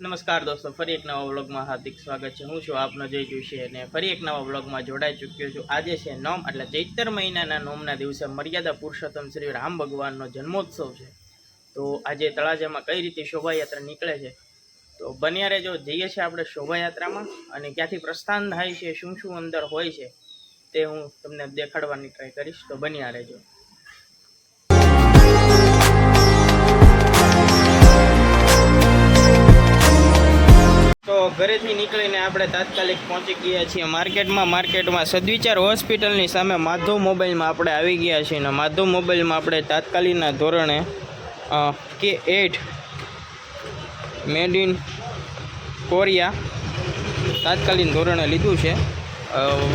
નમસ્કાર દોસ્તો, ફરી એક નવા વ્લોગમાં હાર્દિક સ્વાગત છે. હું છું આપનો જય જોશી અને ફરી એક નવા વ્લોગમાં જોડાઈ ચૂક્યો છું. આજે છે નોમ, એટલે ચૈત્ર મહિનાના નોમના દિવસે મર્યાદા પુરુષોત્તમ શ્રી રામ ભગવાનનો જન્મોત્સવ છે. તો આજે તળાજામાં કઈ રીતે શોભાયાત્રા નીકળે છે? તો બન્યા રહેજો જઈએ છીએ આપણે શોભાયાત્રામાં અને ક્યાંથી પ્રસ્થાન થાય છે, શું શું અંદર હોય છે, તે હું તમને દેખાડવાની ટ્રાય કરીશ. તો બન્યા રહેજો. ઘરેથી નીકળીને આપણે તાત્કાલિક પહોંચી ગયા છીએ માર્કેટમાં. માર્કેટમાં સદવિચાર હોસ્પિટલની સામે માધવ મોબાઈલમાં આપણે આવી ગયા છીએ અને માધવ મોબાઈલમાં આપણે તાત્કાલિકના ધોરણે કે એટ મેડ ઇન કોરિયા તાત્કાલિક ધોરણે લીધું છે.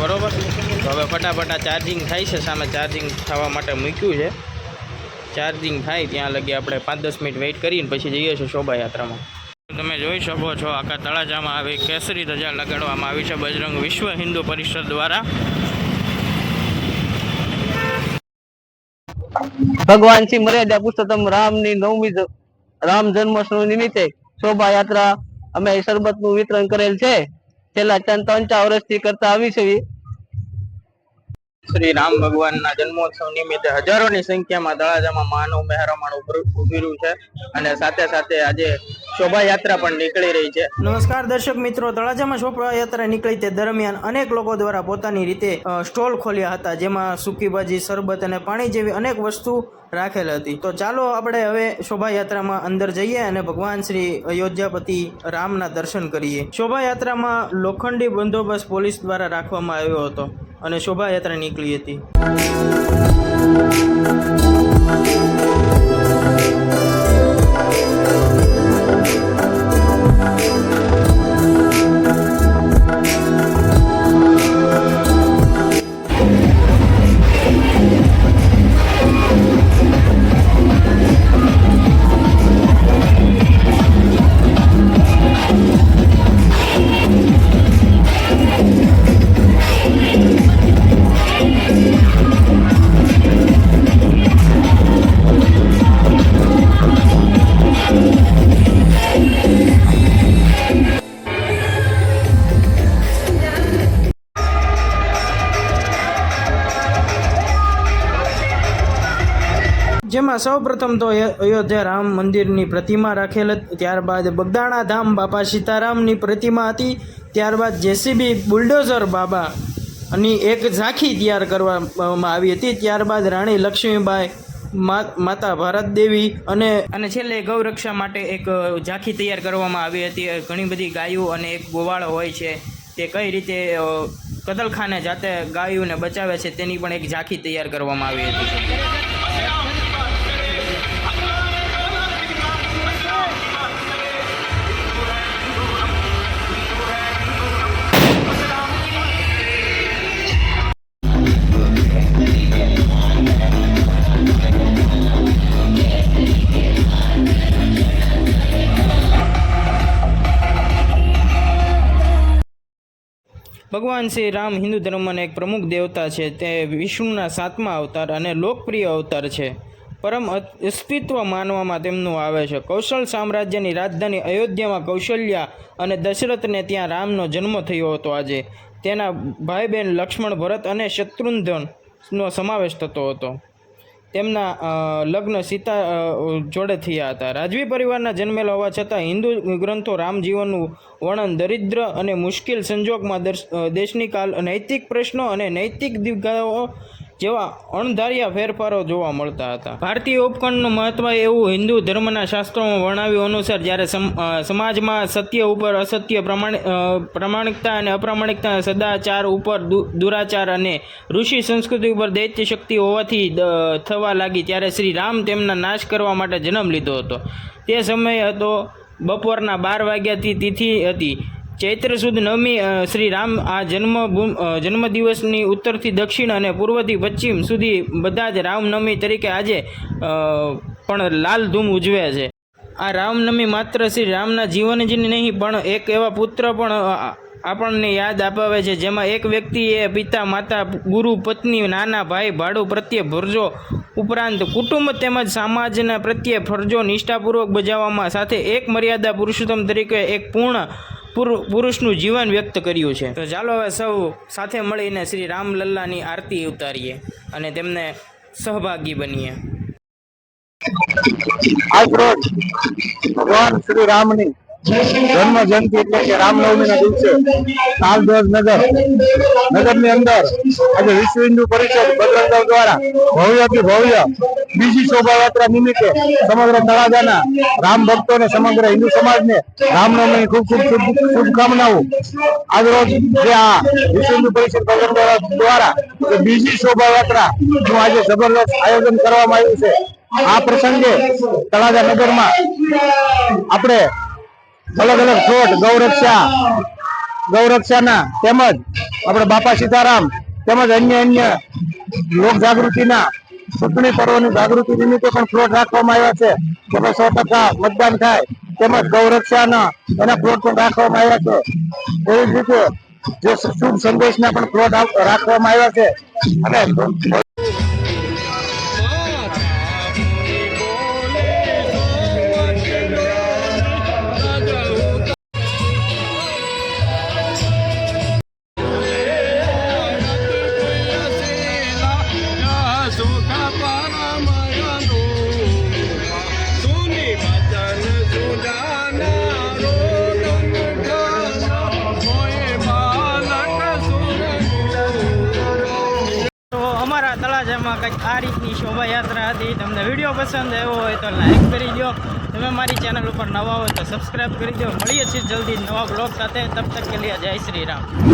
બરાબર? બરોબર હવે ફટાફટ ચાર્જિંગ થાય છે, સામે ચાર્જિંગ થવા માટે મૂક્યું છે. ચાર્જિંગ થાય ત્યાં લગી આપણે પાંચ દસ મિનિટ વેઇટ કરીને પછી જઈએ છીએ શોભાયાત્રામાં. તમે જોઈ શકો છો આખા તળાજામાં આવી કેસરી ધજા લગાડવામાં આવી છે બજરંગ વિશ્વ હિન્દુ પરિષદ દ્વારા. ભગવાન શ્રી મર્યાદા પુરુષોત્તમ રામની નવમી રામ જન્મોત્સવ નિમિત્તે શોભાયાત્રા અમે શરબતનું વિતરણ કરેલ છે. છેલ્લા ત્રણ ચાર વર્ષથી કરતા આવી છે. શ્રી રામ ભગવાનના જન્મોત્સવ નિમિત્તે હજારોની સંખ્યામાં તળાજામાં માનવ મહેરામણ ઊભી રહ્યું છે. અને સાથે સાથે આજે શોભાયાત્રા પણ નીકળી રહી છે. નમસ્કાર દર્શક મિત્રો, તળાજામાં શોભાયાત્રા નીકળી તે દરમિયાન અનેક લોકો દ્વારા પોતાની રીતે સ્ટોલ ખોલ્યા હતા, જેમાં સૂકી ભાજી, શરબત અને પાણી જેવી અનેક વસ્તુ રાખેલ હતી. તો ચાલો આપણે હવે શોભાયાત્રામાં અંદર જઈએ અને ભગવાન શ્રી અયોધ્યાપતિ રામના દર્શન કરીએ. શોભાયાત્રામાં લોખંડી બંદોબસ્ત પોલીસ દ્વારા રાખવામાં આવ્યો હતો અને શોભાયાત્રા નીકળી હતી. જેમાં સૌપ્રથમ તો અયોધ્યા રામ મંદિરની પ્રતિમા રાખેલ ત્યારબાદ બગદાણા ધામ બાપા સીતારામની પ્રતિમા હતી. ત્યારબાદ જેસીબી બુલડોઝર બાબા ની એક ઝાંખી તૈયાર કરવામાં આવી હતી. ત્યારબાદ રાણી લક્ષ્મીબાઈ માતા ભારત દેવી અને અને છેલ્લે ગૌરક્ષા માટે એક ઝાંખી તૈયાર કરવામાં આવી હતી. ઘણી બધી ગાયો અને એક ગોવાળ હોય છે. તે કઈ રીતે કદલખાને જાતે ગાયોને બચાવે છે તેની પણ એક ઝાંખી તૈયાર કરવામાં આવી હતી. ભગવાન શ્રી રામ હિન્દુ ધર્મના એક પ્રમુખ દેવતા છે, તે વિષ્ણુના સાતમા અવતાર અને લોકપ્રિય અવતાર છે. પરમ અસ્તિત્વ માનવામાં તેમનું આવે છે. કૌશલ સામ્રાજ્યની રાજધાની અયોધ્યામાં કૌશલ્યા અને દશરથને ત્યાં રામનો જન્મ થયો હતો આજે. તેના ભાઈ બહેન લક્ષ્મણ ભરત અને શત્રુંધનનો સમાવેશ થતો હતો. તેમના લગ્ન સીતા જોડે થયા હતા. રાજવી પરિવારના જન્મેલા હોવા છતાં હિન્દુ ગ્રંથો રામજીવનનું વર્ણન દરિદ્ર અને મુશ્કેલ સંજોગમાં દેશની કાલ નૈતિક પ્રશ્નો અને નૈતિક દિગ્ગાઓ જેવા અણધાર્યા ફેરફારો જોવા મળતા હતા. ભારતીય ઉપકરણનું મહત્વ એવું હિન્દુ ધર્મના શાસ્ત્રોમાં વર્ણવ્યું અનુસાર જ્યારે સમ- સમાજમાં સત્ય ઉપર અસત્ય પ્રમાણ પ્રમાણિકતા અને અપ્રામાણિકતા સદાચાર ઉપર દુરાચાર અને ઋષિ સંસ્કૃતિ ઉપર દૈત્ય શક્તિ હોવાથી થવા લાગી ત્યારે શ્રી રામ તેમના નાશ કરવા માટે જન્મ લીધો હતો. તે સમયે હતો બપોરના બાર વાગ્યાથી તિથિ હતી. ચૈત્ર સુદ નવમી શ્રી રામ આ જન્મ જન્મદિવસની ઉત્તરથી દક્ષિણ અને પૂર્વથી પશ્ચિમ સુધી બધા જ રામનવમી તરીકે આજે પણ લાલ ધૂમ ઉજવે છે. આ રામનવમી માત્ર શ્રી રામના જીવન જ નહીં, પણ એક એવા પુત્ર પણ આપણને યાદ અપાવે છે, જેમાં એક વ્યક્તિએ પિતા, માતા, ગુરુ, પત્ની, નાના ભાઈ, ભાડું પ્રત્યે ભરજો, ઉપરાંત કુટુંબ તેમજ સમાજના પ્રત્યે ફરજો નિષ્ઠાપૂર્વક બજાવવામાં સાથે એક મર્યાદા પુરુષોત્તમ તરીકે એક પૂર્ણ પુરુ- પુરુષનું જીવન વ્યક્ત કર્યું છે. તો ચાલો હવે સૌ સાથે મળીને શ્રી રામલલ્લાની આરતી ઉતારીએ અને તેમને સહભાગી બનીએ. આજ રોજ ભગવાન શ્રી રામની જન્મ જયંતિ એટલે કે રામનવમી ના દિવસે તાલધોજ નગર, નગરની અંદર આજે વિશ્વ હિન્દુ પરિષદ બજરંગ દ્વારા ભવ્યથી ભવ્ય બીજી શોભાયાત્રા નિમિત્તે સમગ્ર તળાજાના રામ ભક્તોને સમગ્ર હિન્દુ સમાજને રામનવમીની ખૂબ ખૂબ શુભ- શુભકામનાઓ. આજ રોજ જે આ વિશ્વ હિન્દુ પરિષદ બજરંગ દ્વારા બીજી શોભાયાત્રા નું આજે જબરદસ્ત આયોજન કરવામાં આવ્યું છે, આ પ્રસંગે તળાજા નગરમાં આપણે અલગ અલગ ફ્લોટ ગૌરક્ષા. ગૌરક્ષાના તેમજ આપણે બાપા સીતારામ તેમજ અન્ય અન્ય લોક જાગૃતિના ચૂંટણી પર્વની જાગૃતિ નિમિત્તે પણ ફ્લોટ રાખવામાં આવ્યા છે. જેમાં સો ટકા મતદાન થાય તેમજ ગૌરક્ષાના એના ફ્લોટ પણ રાખવામાં આવ્યા છે. એવી જ રીતે જે શુભ સંદેશના પણ ફ્લોટ રાખવામાં આવ્યા છે. અને તળાજામાં કંઈક આ રીતની શોભાયાત્રા હતી. તમને વીડિયો પસંદ આવ્યો હોય તો લાઈક કરી દો તમે મારી ચેનલ ઉપર નવા હોય તો સબસ્ક્રાઈબ કરી દો મળીએ છીએ જલ્દી નવા બ્લોગ સાથે. તબ તક કે જય શ્રી રામ.